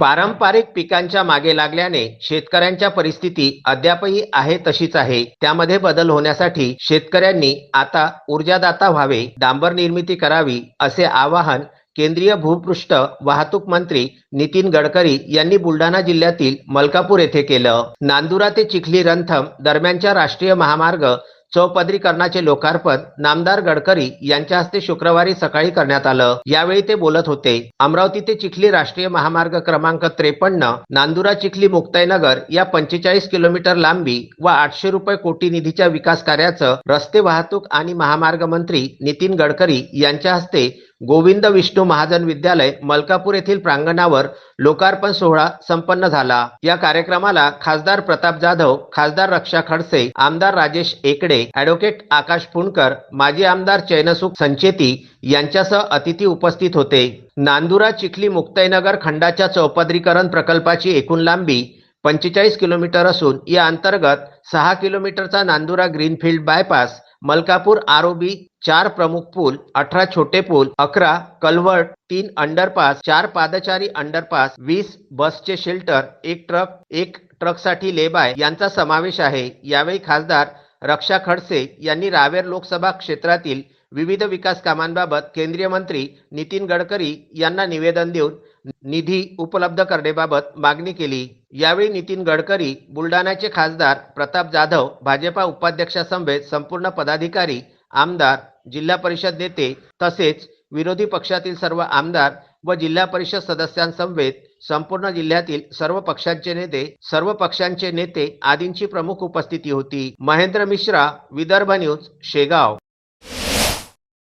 पारंपरिक पिकांच्या मागे लागल्याने शेतकऱ्यांच्या परिस्थिती अद्यापही आहे तशीच आहे. त्यामध्ये बदल होण्यासाठी शेतकऱ्यांनी आता ऊर्जादाता व्हावे डांबर निर्मिती करावी असे आवाहन केंद्रीय भूपृष्ठ वाहतूक मंत्री नितीन गडकरी यांनी बुलढाणा जिल्ह्यातील मलकापूर येथे केलं. नांदुरा ते चिखली रंथम दरम्यानच्या राष्ट्रीय महामार्ग चौपदरीकरणाचे लोकार्पण नामदार गडकरी यांच्या हस्ते शुक्रवारी सकाळी करण्यात आलं. यावेळी ते बोलत होते अमरावती ते चिखली राष्ट्रीय महामार्ग क्रमांक त्रेपन्न नांदुरा चिखली मुक्ताईनगर या पंचेचाळीस किलोमीटर लांबी व आठशे रुपये कोटी निधीच्या विकास कार्याचं रस्ते वाहतूक आणि महामार्ग मंत्री नितीन गडकरी यांच्या हस्ते गोविंद विष्णू महाजन विद्यालय मलकापूर येथील प्रांगणावर लोकार्पण सोहळा संपन्न झाला. या कार्यक्रमाला खासदार प्रताप जाधव खासदार रक्षा खडसे आमदार राजेश एकडे ऍडव्होकेट आकाश पुणकर माजी आमदार चैनसुख संचेती यांच्यासह अतिथी उपस्थित होते. नांदुरा चिखली मुक्ताईनगर खंडाच्या चौपदरीकरण प्रकल्पाची एकूण लांबी पंचेचाळीस किलोमीटर असून या अंतर्गत सहा किलोमीटरचा Nandura greenfield bypass Malkapur ROB चार प्रमुख पूल अठरा छोटे पूल अकरा कलवर्ट तीन अंडरपास चार पादचारी अंडरपास वीस बसचे शेल्टर एक ट्रक एक ट्रकसाठी लेबाय यांचा समावेश आहे. यावेळी खासदार रक्षा खडसे यांनी रावेर लोकसभा क्षेत्रातील विविध विकास कामांबाबत केंद्रीय मंत्री नितीन गडकरी यांना निवेदन देऊन निधी उपलब्ध करण्याबाबत मागणी केली. यावेळी नितीन गडकरी बुलढाण्याचे खासदार प्रताप जाधव भाजपा उपाध्यक्षासमवेत संपूर्ण पदाधिकारी आमदार जिल्हा परिषद नेते तसेच विरोधी पक्षातील सर्व आमदार व जिल्हा परिषद सदस्यांसमवेत संपूर्ण जिल्ह्यातील सर्व पक्षांचे नेते सर्व पक्षांचे नेते आदींची प्रमुख उपस्थिती होती. महेंद्र मिश्रा विदर्भ न्यूज शेगाव.